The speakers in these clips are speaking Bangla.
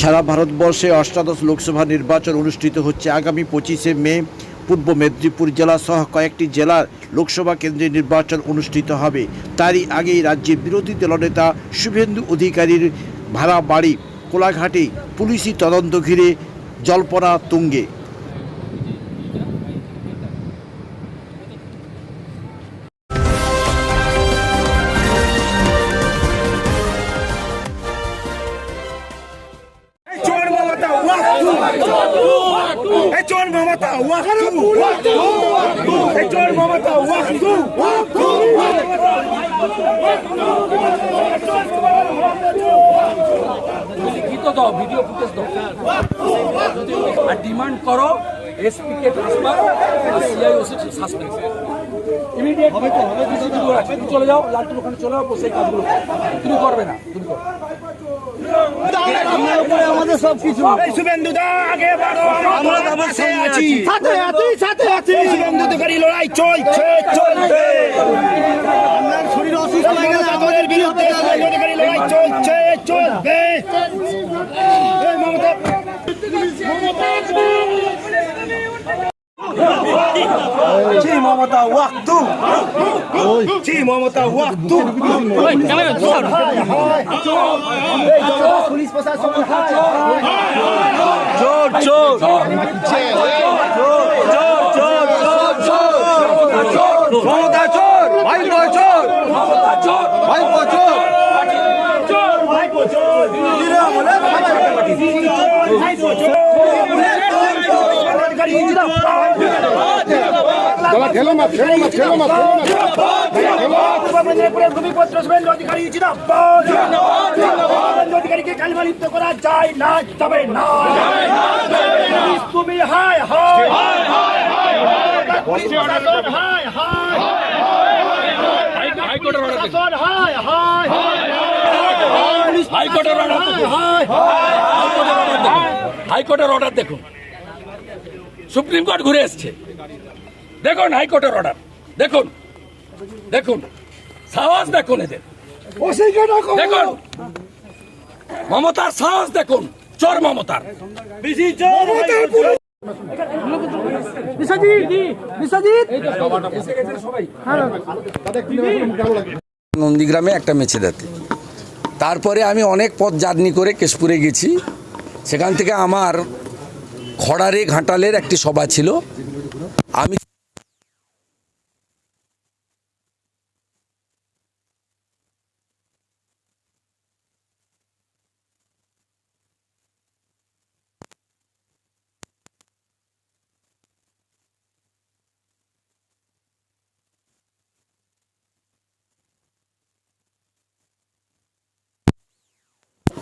সারা ভারতবর্ষে অষ্টাদশ লোকসভা নির্বাচন অনুষ্ঠিত হচ্ছে আগামী পঁচিশে মে। পূর্ব মেদিনীপুর জেলা সহ কয়েকটি জেলার লোকসভা কেন্দ্রে নির্বাচন অনুষ্ঠিত হবে। তারই আগেই রাজ্যে বিরোধী দলনেতা শুভেন্দু অধিকারীর ভাড়া বাড়ি, কোলাঘাটে পুলিশি তদন্ত ঘিরে জল্পনা তুঙ্গে। লিখিত দাও ভিডিও ফুটেজ দাও। আর ডিমান্ড করো এসপি কে ট্রান্সফার আর সিআইওসি সাসপেন্স ইমিডিয়েট হবে তো হবে তুমি চলে যাও লালটুর ওখানে চলে যাও বসে কাজগুলো তুমি করবে না তুমি করো এই শুভেন্দু দা আগে বাড়ো আমরা তোমার সাথে আছি। সাথে আছি সাথে আছি। শুভেন্দু অধিকারী লড়াই চলছে চলবে আপনার শরীর অসুস্থ হয়ে গেলে আমাদের বিরুদ্ধে লড়াই চলছে চলবে। এই মমতা মমতা ওয়াক্তু। জি মমতা ওয়াক্তু পুলিশ প্রশাসন চোর চোর মমতা চোর ভাই চোর ভাই চোর ঠেলো মা ঠেলো মা ঠেলো মা ভূমিপত্র শুভেন্দু অধিকারী জিন্দাবাদ শুভেন্দু অধিকারীকে কালমালিপ্ত করা যায় না যাবে না। তুমি হায় হায়। হায় হায় প্রশাসন হায় হায়। হাইকোর্টের অর্ডার হায় হাইকোর্টের অর্ডার দেখুন। সুপ্রিম কোর্ট ঘুরে এসছে। দেখুন হাইকোর্টের অর্ডার দেখুন। দেখুন। সাহস দেখুন এদের। দেখুন। মমতার সাহস দেখুন। চোর মমতার। নন্দীগ্রামে একটা মেছে মেছেদাতে তারপরে আমি অনেক পথ জার্নি করে কেশপুরে গেছি। সেখান থেকে আমার খড়ারে ঘাটালের একটি সভা ছিল। আমি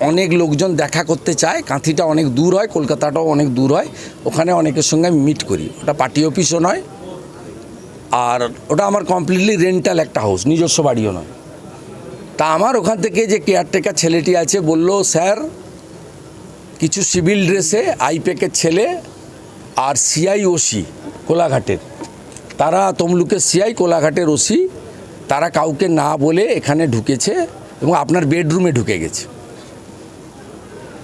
অনেক লোকজন দেখা করতে চায়, কাঁথিটা অনেক দূর হয়, কলকাতাটাও অনেক দূর হয়, ওখানে অনেকের সঙ্গে আমি মিট করি। ওটা পার্টি অফিসও নয়, আর ওটা আমার কমপ্লিটলি রেন্টাল একটা হাউস নিজস্ব বাড়িও নয়। তা আমার ওখান থেকে যে কেয়ারটেকার ছেলেটি আছে, বলল, স্যার, কিছু সিভিল ড্রেসে আইপ্যাকের ছেলে আর সিআই ওসি কোলাঘাটের। তারা তমলুকের সিআই কোলাঘাটের ওসি তারা কাউকে না বলে এখানে ঢুকেছে এবং আপনার বেডরুমে ঢুকে গেছে।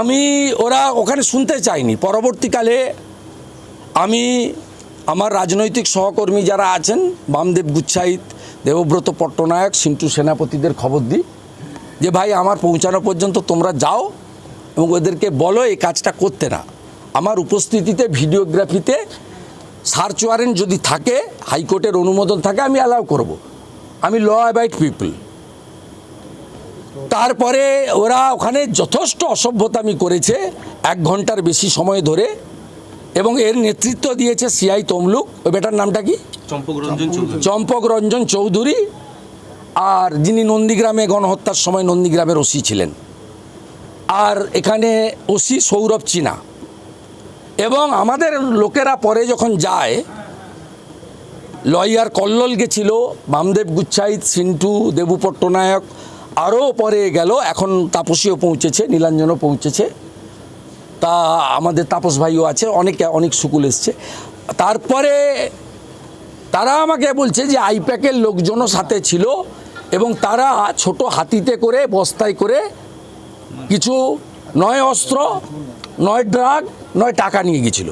আমি ওরা ওখানে শুনতে চাইনি। পরবর্তীকালে আমি আমার রাজনৈতিক সহকর্মী যারা আছেন, বামদেব গুচ্ছাইত, দেবব্রত পট্টনায়ক, সিন্টু সেনাপতিদের খবর দিই যে, ভাই, আমার পৌঁছানো পর্যন্ত তোমরা যাও এবং ওদেরকে বলো এই কাজটা করতে না। আমার উপস্থিতিতে, ভিডিওগ্রাফিতে সার্চ ওয়ারেন্ট যদি থাকে, হাইকোর্টের অনুমোদন থাকে, আমি অ্যালাউ করব। আমি ল অ্যাবাইড পিপল। তারপরে ওরা ওখানে যথেষ্ট অসভ্যতামি করেছে এক ঘণ্টার বেশি সময় ধরে এবং এর নেতৃত্ব দিয়েছে সিআই তমলুক। ওই বেটার নামটা কি? চম্পক রঞ্জন চৌধুরী আর যিনি নন্দীগ্রামে গণহত্যার সময় নন্দীগ্রামের ওসি ছিলেন। আর এখানে ওসি সৌরভ চীনা। এবং আমাদের লোকেরা পরে যখন যায় লয়ার কল্লোল গেছিল বামদেব গুচ্ছাইত সিন্টু দেবু পট্টনায়ক আরও পরে গেল এখন তাপসীও পৌঁছেছে নীলাঞ্জনও পৌঁছেছে। তা আমাদের তাপস ভাইও আছে অনেকে অনেক সুকুল এসছে। তারপরে তারা আমাকে বলছে যে আইপ্যাকের লোকজনও সাথে ছিল এবং তারা ছোট হাতিতে করে বস্তায় করে কিছু নয় অস্ত্র নয় ড্রাগ নয় টাকা নিয়ে গেছিল।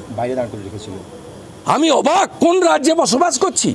আমি অবাক কোন রাজ্যে বসবাস করছি?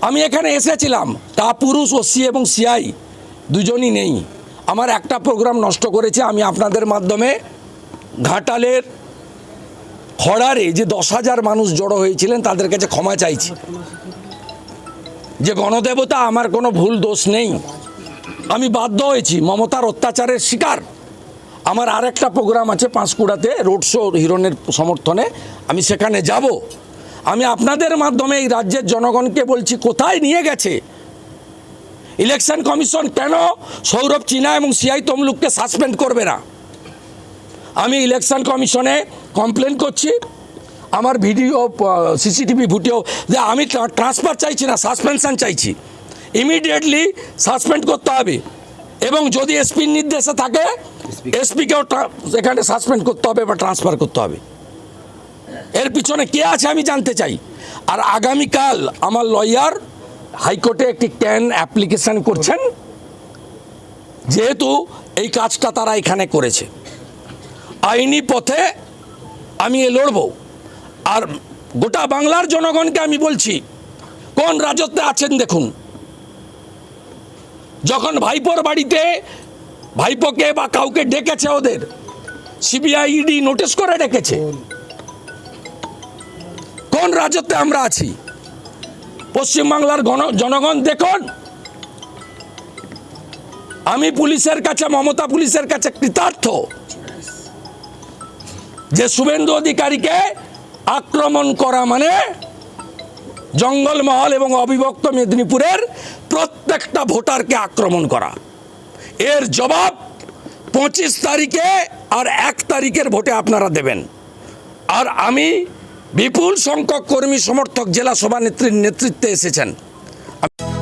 আমি এখানে এসেছিলাম। তা পুরুষ ওসি এবং সিআই দুজনই নেই। আমার একটা প্রোগ্রাম নষ্ট করেছে, আমি আপনাদের মাধ্যমে ঘাটালের খড়ারে যে দশ হাজার মানুষ জড়ো হয়েছিলেন, তাদের কাছে ক্ষমা চাইছি। যে গণদেবতা, আমার কোনো ভুল দোষ নেই। আমি বাধ্য হয়েছি, মমতার অত্যাচারের শিকার। আমার আরেকটা প্রোগ্রাম আছে পাঁশকুড়াতে, রোড শো হিরণের সমর্থনে। আমি সেখানে যাব। আমি আপনাদের মাধ্যমে এই রাজ্যের জনগণকে বলছি, কোথায় নিয়ে গেছে? ইলেকশন কমিশন কেন সৌরভ চিনা এবং সিআই তমলুককে সাসপেন্ড করবে না? আমি ইলেকশন কমিশনে কমপ্লেন করছি। আমার ভিডিও সিসিটিভি ভিডিও যে আমি ট্রান্সফার চাইছি না সাসপেনশন চাইছি। ইমিডিয়েটলি সাসপেন্ড করতে হবে। এবং যদি এসপির নির্দেশে থাকে এসপিকেও এখানে সাসপেন্ড করতে হবে বা ট্রান্সফার করতে হবে। এর পিছনে কে আছে আমি জানতে চাই। আর আগামীকাল আমার লয়ার হাইকোর্টে একটি ক্যান অ্যাপ্লিকেশন করছেন, যেহেতু এই কাজটা তারা এখানে করেছে। আইনি পথে আমি এ লড়ব। আর গোটা বাংলার জনগণকে আমি বলছি, কোন রাজত্বে আছেন দেখুন। যখন ভাইপোর বাড়িতে ভাইপোকে বা কাউকে ডেকেছে ওদের সিবিআই ইডি নোটিশ করে ডেকেছে। কোন রাজত্বে আমরা আছি। পশ্চিমবাংলার গণ- জনগণ, দেখুন। আমি পুলিশের কাছে, মমতা পুলিশের কাছে কৃতার্থ যে শুভেন্দু অধিকারীকে আক্রমণ করা মানে জঙ্গলমহল এবং অবিভক্ত মেদিনীপুরের প্রত্যেকটা ভোটারকে আক্রমণ করা। এর জবাব পঁচিশ তারিখে আর এক তারিখের ভোটে আপনারা দেবেন। আর আমি বিপুল সংখ্যক কর্মী সমর্থক জেলা সভানেত্রীর নেতৃত্বে এসেছেন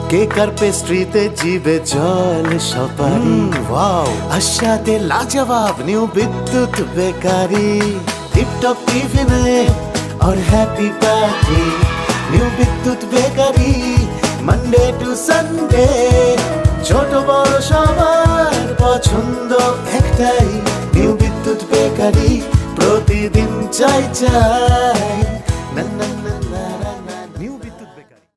কেকার পেস্ট্রিতে জিবে জল সপারি ওয়াও আশাতে লাজবাব নিউ বিদ্যুৎ বেকারি টিপটপ টিফিনে और happy party new Bidyut bakery Monday to Sunday ছোট বড় সবার পছন্দ একটাই নিউ বিদ্যুৎ বেকারি প্রতিদিন চাই চাই। না